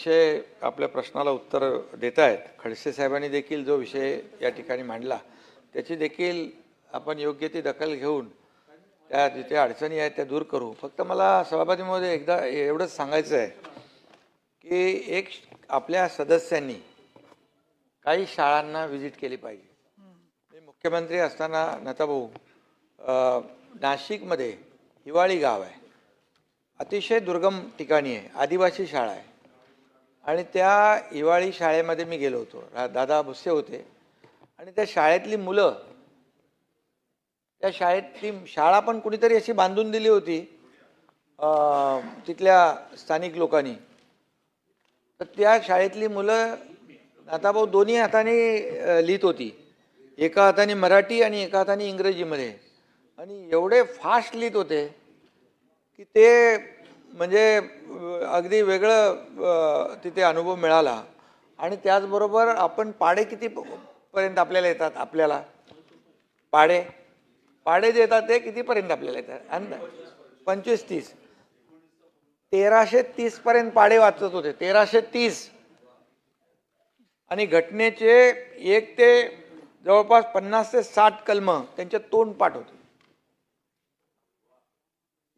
विषय आपल्या प्रश्नाला उत्तर देत आहेत खडसे साहेबांनी देखील जो विषय या ठिकाणी मांडला त्याची देखील आपण योग्य ती दखल घेऊन त्या जिथे अडचणी आहेत त्या दूर करू. फक्त मला सभापती महोदय एकदा एवढंच सांगायचं आहे की एक आपल्या सदस्यांनी काही शाळांना व्हिजिट केली पाहिजे. मी मुख्यमंत्री असताना नताभाऊ नाशिकमध्ये हिवाळी गाव आहे. अतिशय दुर्गम ठिकाणी आहे आदिवासी शाळा आहे. आणि त्या हिवाळी शाळेमध्ये मी गेलो होतो. दादा भुसे होते. आणि त्या शाळेतली मुलं त्या शाळेतली शाळा पण कुणीतरी अशी बांधून दिली होती तिथल्या स्थानिक लोकांनी. तर त्या शाळेतली मुलं आता भाऊ दोन्ही हाताने लिहित होती. एका हाताने मराठी आणि एका हाताने इंग्रजीमध्ये. आणि एवढे फास्ट लिहित होते की ते म्हणजे अगदी वेगळं तिथे अनुभव मिळाला. आणि त्याचबरोबर आपण पाडे किती पर्यंत आपल्याला येतात? आपल्याला. पाडे. पाडे जे येतात ते कितीपर्यंत आपल्याला येतात? आणि पंचवीस तीस. तेराशे तीसपर्यंत पाडे वाचत होते. तेराशे तीस. आणि घटनेचे एक ते जवळपास पन्नास ते साठ कलम त्यांच्या तोंड पाठ होते.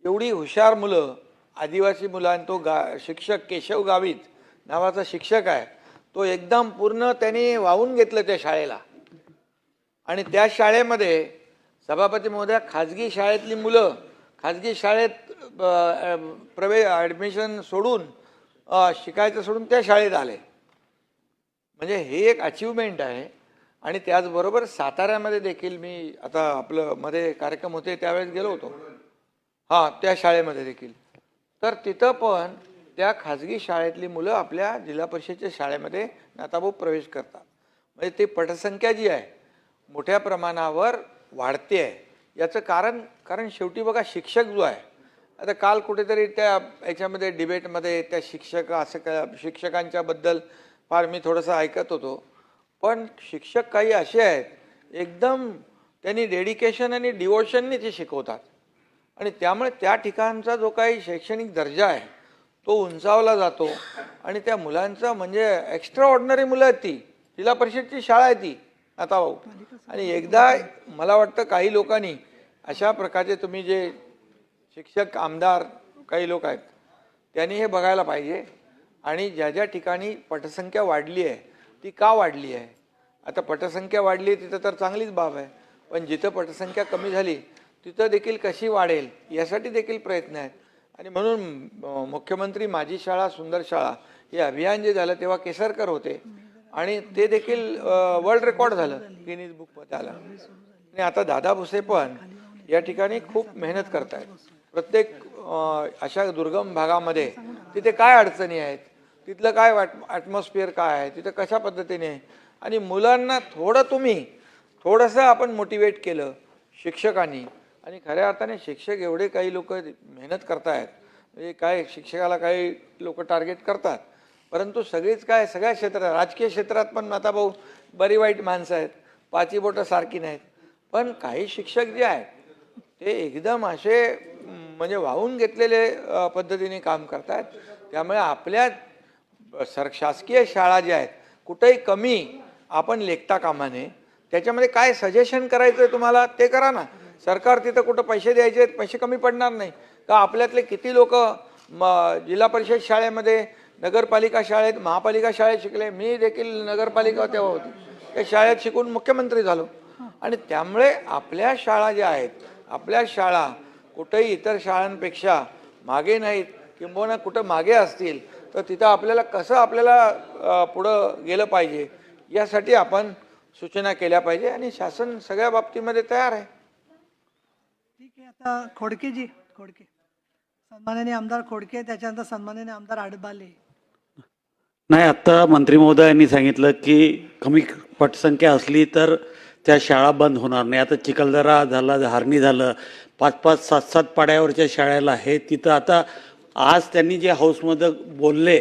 एवढी हुशार मुलं आदिवासी मुलां तो गा शिक्षक केशव गावित नावाचा शिक्षक आहे तो एकदम पूर्ण त्यांनी वाहून घेतलं त्या शाळेला. आणि त्या शाळेमध्ये सभापती महोदया खाजगी शाळेतली मुलं खाजगी शाळेत प्रवेश ॲडमिशन सोडून शिकायचं सोडून त्या शाळेत आले. म्हणजे हे एक अचिव्हमेंट आहे. आणि त्याचबरोबर साताऱ्यामध्ये देखील मी आता आपलं मध्ये कार्यक्रम होते त्यावेळेस गेलो होतो. हां त्या शाळेमध्ये देखील. तर तिथं पण त्या खाजगी शाळेतली मुलं आपल्या जिल्हा परिषदेच्या शाळेमध्ये नाताभाऊ प्रवेश करतात. म्हणजे ती पटसंख्या जी आहे मोठ्या प्रमाणावर वाढते आहे. याचं कारण कारण शेवटी बघा शिक्षक जो आहे आता काल कुठेतरी त्या याच्यामध्ये डिबेटमध्ये त्या शिक्षक असं का शिक्षकांच्याबद्दल फार मी थोडंसं ऐकत होतो. पण शिक्षक काही असे आहेत एकदम त्यांनी डेडिकेशन आणि डिवोशनने ते शिकवतात. आणि त्यामुळे त्या ठिकाणचा जो काही शैक्षणिक दर्जा आहे तो उंचावला जातो. आणि त्या मुलांचं म्हणजे एक्स्ट्रा ऑर्डनरी मुलं आहेत ती. जिल्हा परिषदची शाळा आहे ती आता भाऊ. आणि एकदा मला वाटतं काही लोकांनी अशा प्रकारचे तुम्ही जे शिक्षक आमदार काही लोक आहेत त्यांनी हे बघायला पाहिजे. आणि ज्या ज्या ठिकाणी पटसंख्या वाढली आहे ती का वाढली आहे? आता पटसंख्या वाढली आहे तिथं तर चांगलीच बाब आहे. पण जिथं पटसंख्या कमी झाली तिथं देखील कशी वाढेल यासाठी देखील प्रयत्न आहेत. आणि म्हणून मुख्यमंत्री माझी शाळा सुंदर शाळा हे अभियान जे झालं तेव्हा केसरकर होते. आणि ते देखील वर्ल्ड रेकॉर्ड झालं गिनीज बुकमध्ये आलं आणि आता दादा भुसे पण या ठिकाणी खूप मेहनत करत आहेत प्रत्येक अशा दुर्गम भागामध्ये तिथे काय अडचणी आहेत? तिथलं काय ॲटमॉस्फिअर काय आहे? तिथं कशा पद्धतीने आणि मुलांना थोडं तुम्ही थोडंसं आपण मोटिवेट केलं शिक्षकांनी आणि खऱ्या अर्थाने शिक्षक एवढे काही लोक मेहनत करतायत. म्हणजे काय शिक्षकाला काही लोक टार्गेट करतात. परंतु सगळीच काय सगळ्या क्षेत्रात राजकीय क्षेत्रात पण आता भाऊ बरी वाईट माणसं आहेत. पाची बोटं सारखी नाहीत. पण काही शिक्षक जे आहेत ते एकदम असे म्हणजे वाहून घेतलेले पद्धतीने काम करतात त्यामुळे आपल्या सर शासकीय शाळा ज्या आहेत कुठेही कमी आपण लेखता कामा नये. त्याच्यामध्ये काय सजेशन करायचं आहे तुम्हाला ते करा ना. सरकार तिथं कुठं पैसे द्यायचे आहेत पैसे कमी पडणार नाही. का आपल्यातले किती लोक म जिल्हा परिषद शाळेमध्ये नगरपालिका शाळेत महापालिका शाळेत शिकले. मी देखील नगरपालिका तेव्हा होती. त्या शाळेत शिकून मुख्यमंत्री झालो. आणि त्यामुळे आपल्या शाळा ज्या आहेत आपल्या शाळा कुठेही इतर शाळांपेक्षा मागे नाहीत किंबहुना कुठं मागे असतील तर तिथं आपल्याला कसं आपल्याला पुढं गेलं पाहिजे यासाठी आपण सूचना केल्या पाहिजे. आणि शासन सगळ्या बाबतीमध्ये तयार आहे. ठीक आहे आता खोडकेजी खोडके. सन्माननीय आमदार खोडके त्याच्यानंतर सन्माननीय आमदार आडबाले. नाही आत्ता मंत्री महोदयांनी सांगितलं की कमी पटसंख्या असली तर त्या शाळा बंद होणार नाही. आता चिखलदरा झाला हारणी झालं पाच पाच सात सात पाड्यावरच्या शाळेला हे तिथं आता आज त्यांनी जे हाऊसमध्ये बोलले